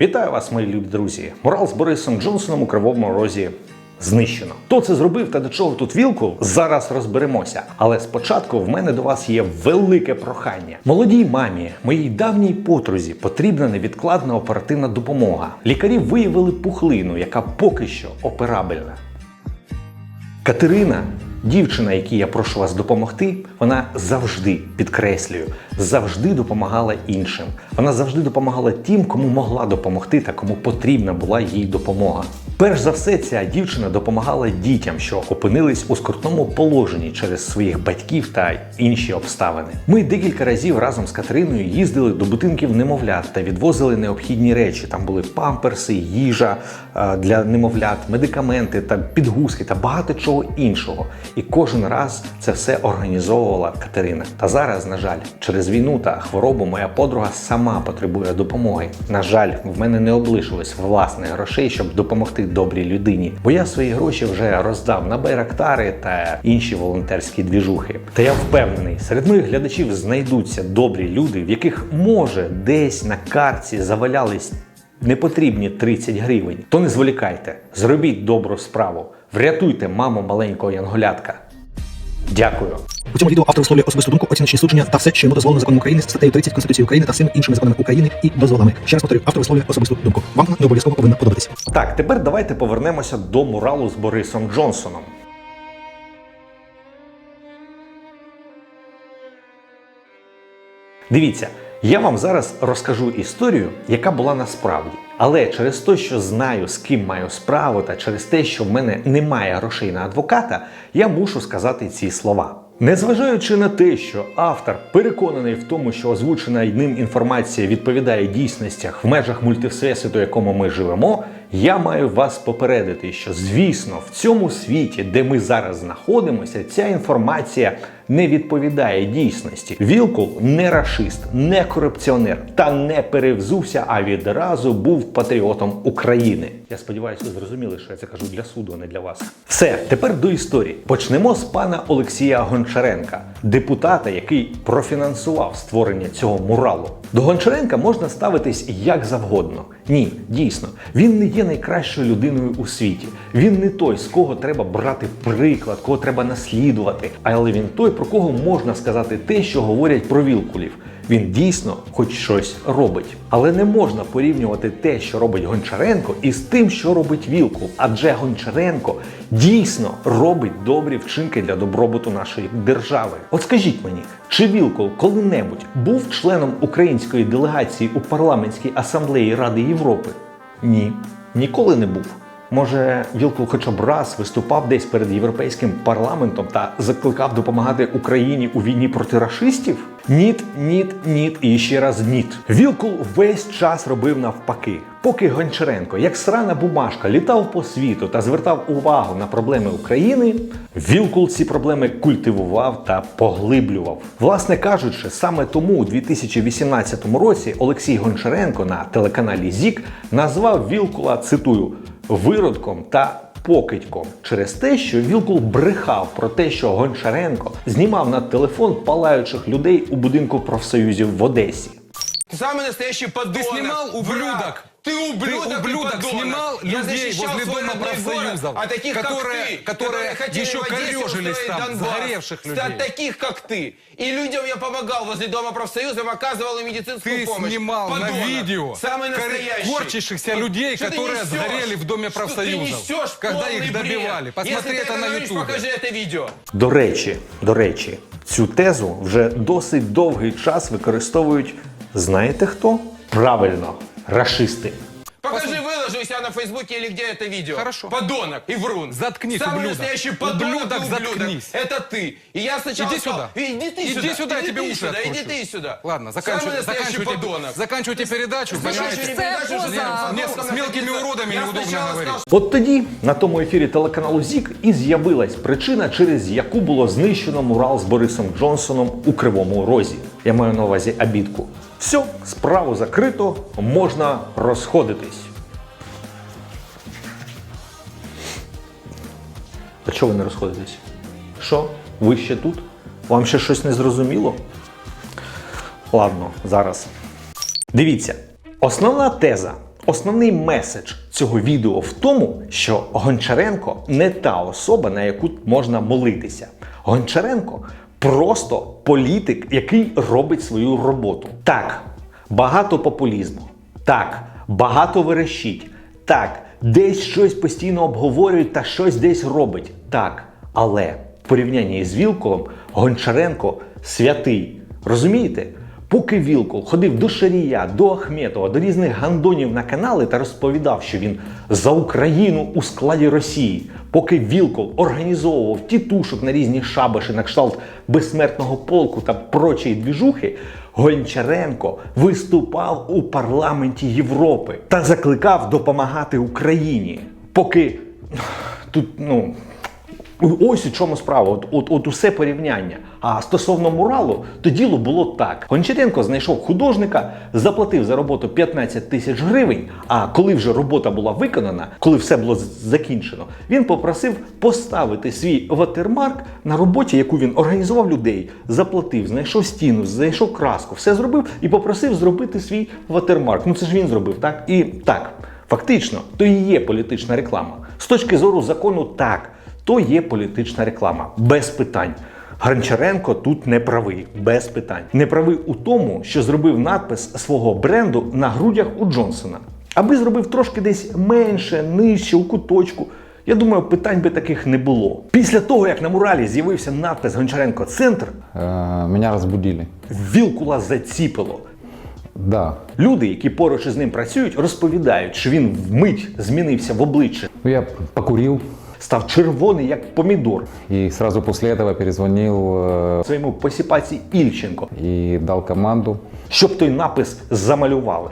Вітаю вас, мої любі друзі! Мурал з Борисом Джонсоном у кривому розі знищено. Хто це зробив та до чого тут вілкул? Зараз розберемося. Але спочатку в мене до вас є велике прохання. Молодій мамі, моїй давній подрузі, потрібна невідкладна оперативна допомога. Лікарі виявили пухлину, яка поки що операбельна. Катерина, дівчина, якій я прошу вас допомогти, вона завжди підкреслюю, завжди допомагала іншим. Вона завжди допомагала тим, кому могла допомогти та кому потрібна була їй допомога. Перш за все, ця дівчина допомагала дітям, що опинились у скрутному положенні через своїх батьків та інші обставини. Ми декілька разів разом з Катериною їздили до будинків немовлят та відвозили необхідні речі. Там були памперси, їжа е, для немовлят, медикаменти та підгузки та багато чого іншого. І кожен раз це все організовувала Катерина. Та зараз, на жаль, через війну та хворобу моя подруга сама потребує допомоги. На жаль, в мене не облишилось власних грошей, щоб допомогти добрій людині, бо я свої гроші вже роздав на байрактари та інші волонтерські двіжухи. Та я впевнений, серед моїх глядачів знайдуться добрі люди, в яких може десь на картці завалялись непотрібні 30 гривень. То не зволікайте, зробіть добру справу, врятуйте маму маленького янголятка. Дякую. У цьому відео автор висловлює особисту думку, оціночні судження та все, що йому дозволено законом України, статтею 30 Конституції України та всіми іншими законами України і дозволами. Ще раз повторюю, автор висловлює особисту думку. Вам вона не обов'язково повинна подобатися. Так, тепер давайте повернемося до муралу з Борисом Джонсоном. Дивіться, я вам зараз розкажу історію, яка була насправді. Але через те, що знаю, з ким маю справу, та через те, що в мене немає грошей на адвоката, я мушу сказати ці слова. Незважаючи на те, що автор переконаний в тому, що озвучена ним інформація відповідає дійсностях в межах мультивсесвіту, якому ми живемо, я маю вас попередити, що звісно в цьому світі, де ми зараз знаходимося, ця інформація не відповідає дійсності. Вілкул не рашист, не корупціонер та не перевзувся, а відразу був патріотом України. Я сподіваюся, ви зрозуміли, що я це кажу для суду, а не для вас. Все, тепер до історії. Почнемо з пана Олексія Гончаренка, депутата, який профінансував створення цього муралу. До Гончаренка можна ставитись як завгодно. Ні, дійсно, він не є найкращою людиною у світі. Він не той, з кого треба брати приклад, кого треба наслідувати. Але він той, про кого можна сказати те, що говорять про вілкулів. Він дійсно хоч щось робить. Але не можна порівнювати те, що робить Гончаренко, із тим, що робить Вілкул. Адже Гончаренко дійсно робить добрі вчинки для добробуту нашої держави. От скажіть мені, чи Вілкул коли-небудь був членом української делегації у парламентській асамблеї Ради Європи? Ні, ніколи не був. Може, Вілкул хоча б раз виступав десь перед європейським парламентом та закликав допомагати Україні у війні проти рашистів? Ніт, ніт, ніт і ще раз ніт. Вілкул весь час робив навпаки. Поки Гончаренко, як срана бумажка, літав по світу та звертав увагу на проблеми України, Вілкул ці проблеми культивував та поглиблював. Власне кажучи, саме тому у 2018 році Олексій Гончаренко на телеканалі ЗІК назвав Вілкула, цитую, виродком та покидьком через те, що Вілкул брехав про те, що Гончаренко знімав на телефон палаючих людей у будинку профсоюзів в Одесі. Ты самый настоящий подонок. Ты снимал, ублюдок? враг. Ты ублюдок, Ты, и ублюдок, подонок. снимал Я людей защищал возле свой дома родной профсоюзов, город, а таких, которые- как ты, которые хотели еще в Одессе корёжились устроить там, Донбасс. сгоревших людей. От таких, как ты. И людям я помогал возле дома профсоюзов, оказывал им медицинскую Ты помощь. снимал на Подонок. видео Самый кор- настоящий. корчащихся Вот людей, что ты которые несешь? сгорели в доме Что профсоюзов, ты несешь когда полный их бред? добивали. Посмотри Если ты это на говоришь, ютубе. покажи это видео. До речі, до речі, цю тезу вже досить довгий час використовують знаєте хто? Правильно, рашисти. Покажи, выложи у себя на Фейсбуке или где это видео. Хорошо. Подонок и врун. Заткнись, Самый ублюдок. настоящий подонок Ублюдок, и ублюдок. заткнись. Это ты. И я сначала Иди сказал, сюда. Иди ты Иди сюда. сюда, я иди тебе ты уши сюда, откручу. Иди ты сюда. Ладно, Самый заканчивайте, настоящий заканчивайте, подонок. заканчивайте передачу, Заканчивайте понимаете? передачу, что С- я с- потом с мелкими написал. уродами Я неудобно сначала говорить. сказал, От тоді на тому ефірі телеканалу ЗІК і з'явилась причина, через яку було знищено мурал з Борисом Джонсоном у Кривому Розі. Я маю на увазі обідку. Все, справу закрито, можна розходитись. А чого ви не розходитесь? Що? Ви ще тут? Вам ще щось не зрозуміло? Ладно, зараз. Дивіться, основна теза Основний меседж цього відео в тому, що Гончаренко не та особа, на яку можна молитися. Гончаренко просто політик, який робить свою роботу. Так, багато популізму. Так, багато верещить. Так, десь щось постійно обговорюють та щось десь робить. Так, але в порівнянні з Вілколом Гончаренко святий. Розумієте? Поки Вілкол ходив до Шарія, до Ахметова, до різних гандонів на канали та розповідав, що він за Україну у складі Росії, поки Вілкол організовував тітушок на різні шабаші на кшталт безсмертного полку та прочої двіжухи, Гончаренко виступав у парламенті Європи та закликав допомагати Україні. Поки тут, ну. Ось у чому справа, от, от, от усе порівняння. А стосовно муралу, то діло було так: Гончаренко знайшов художника, заплатив за роботу 15 тисяч гривень. А коли вже робота була виконана, коли все було закінчено, він попросив поставити свій ватермарк на роботі, яку він організував людей, заплатив, знайшов стіну, знайшов краску, все зробив і попросив зробити свій ватермарк. Ну це ж він зробив, так? І так, фактично, то і є політична реклама. З точки зору закону, так то є політична реклама. Без питань. Гончаренко тут не правий, без питань. Не правий у тому, що зробив надпис свого бренду на грудях у Джонсона. Аби зробив трошки десь менше, нижче, у куточку. Я думаю, питань би таких не було. Після того, як на муралі з'явився надпис Гончаренко Центр, Э, Меня разбудили. Вілкула заціпило. Да. Люди, які поруч із ним працюють, розповідають, що він вмить змінився в обличчя, Ну, я покурил став червоний, як помідор. и сразу после этого перезвонил э, своєму посіпаці Ільченко, и дал команду щоб той напис замалювали.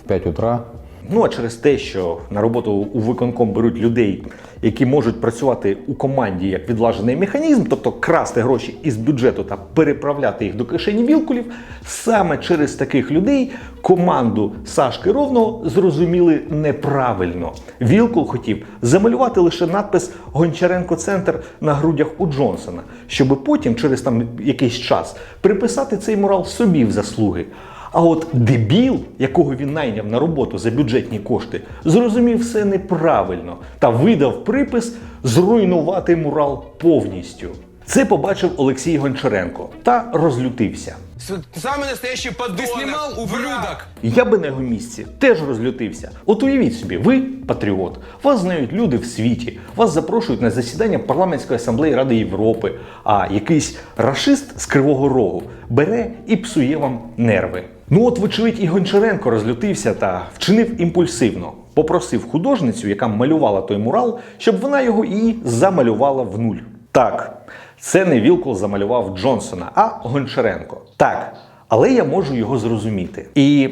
в 5 утра. Ну а через те, що на роботу у виконком беруть людей, які можуть працювати у команді як відлажений механізм, тобто красти гроші із бюджету та переправляти їх до кишені вілкулів, саме через таких людей команду Сашки Ровного зрозуміли неправильно. Вілкул хотів замалювати лише надпис Гончаренко Центр на грудях у Джонсона, щоб потім, через там якийсь час, приписати цей мурал собі в заслуги. А от дебіл, якого він найняв на роботу за бюджетні кошти, зрозумів все неправильно та видав припис зруйнувати мурал повністю. Це побачив Олексій Гончаренко та розлютився. С- Самый настоящий подонок. Снимал, враг. ублюдок? Я би на його місці теж розлютився. От уявіть собі, ви патріот, вас знають люди в світі, вас запрошують на засідання парламентської асамблеї Ради Європи, а якийсь рашист з Кривого Рогу бере і псує вам нерви. Ну от, вочевидь, і Гончаренко розлютився та вчинив імпульсивно. Попросив художницю, яка малювала той мурал, щоб вона його і замалювала в нуль. Так, це не Вілкул замалював Джонсона, а Гончаренко. Так. Але я можу його зрозуміти. І,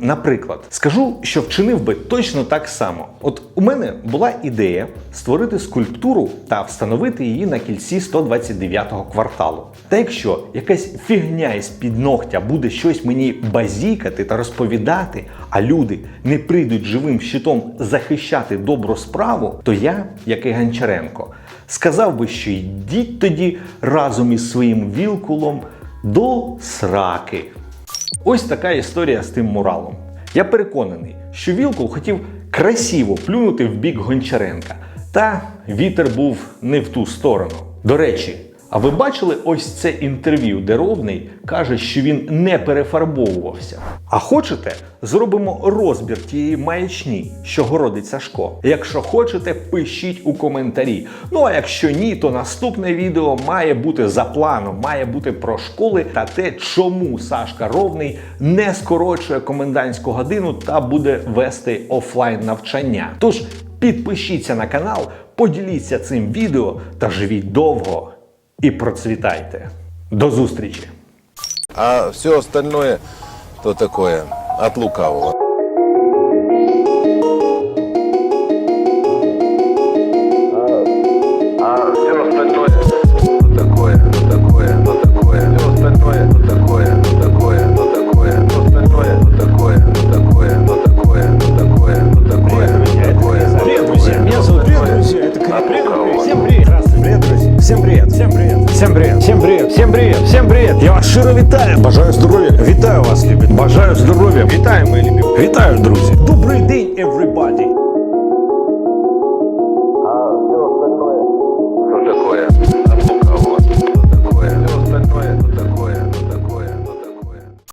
наприклад, скажу, що вчинив би точно так само. От у мене була ідея створити скульптуру та встановити її на кільці 129-го кварталу. Та якщо якась фігня із під ногтя буде щось мені базікати та розповідати, а люди не прийдуть живим щитом захищати добру справу, то я, як і Гончаренко, сказав би, що йдіть тоді разом із своїм вілкулом до сраки. Ось така історія з тим муралом. Я переконаний, що Вілкул хотів красиво плюнути в бік Гончаренка, та вітер був не в ту сторону. До речі, а ви бачили ось це інтерв'ю, де Ровний каже, що він не перефарбовувався. А хочете, зробимо розбір тієї маячні, що городить Сашко. Якщо хочете, пишіть у коментарі. Ну а якщо ні, то наступне відео має бути за планом, має бути про школи та те, чому Сашка Ровний не скорочує комендантську годину та буде вести офлайн навчання. Тож підпишіться на канал, поділіться цим відео та живіть довго і процвітайте. До зустрічі! А все остальное то такое от лукавого. привіт! Всім привіт! Всім привіт! Всім привіт! Я вас щиро вітаю! Бажаю здоров'я! Вітаю вас, любі! Бажаю здоров'я! Вітаю, мої любі! Вітаю, друзі! Добрий день, everybody!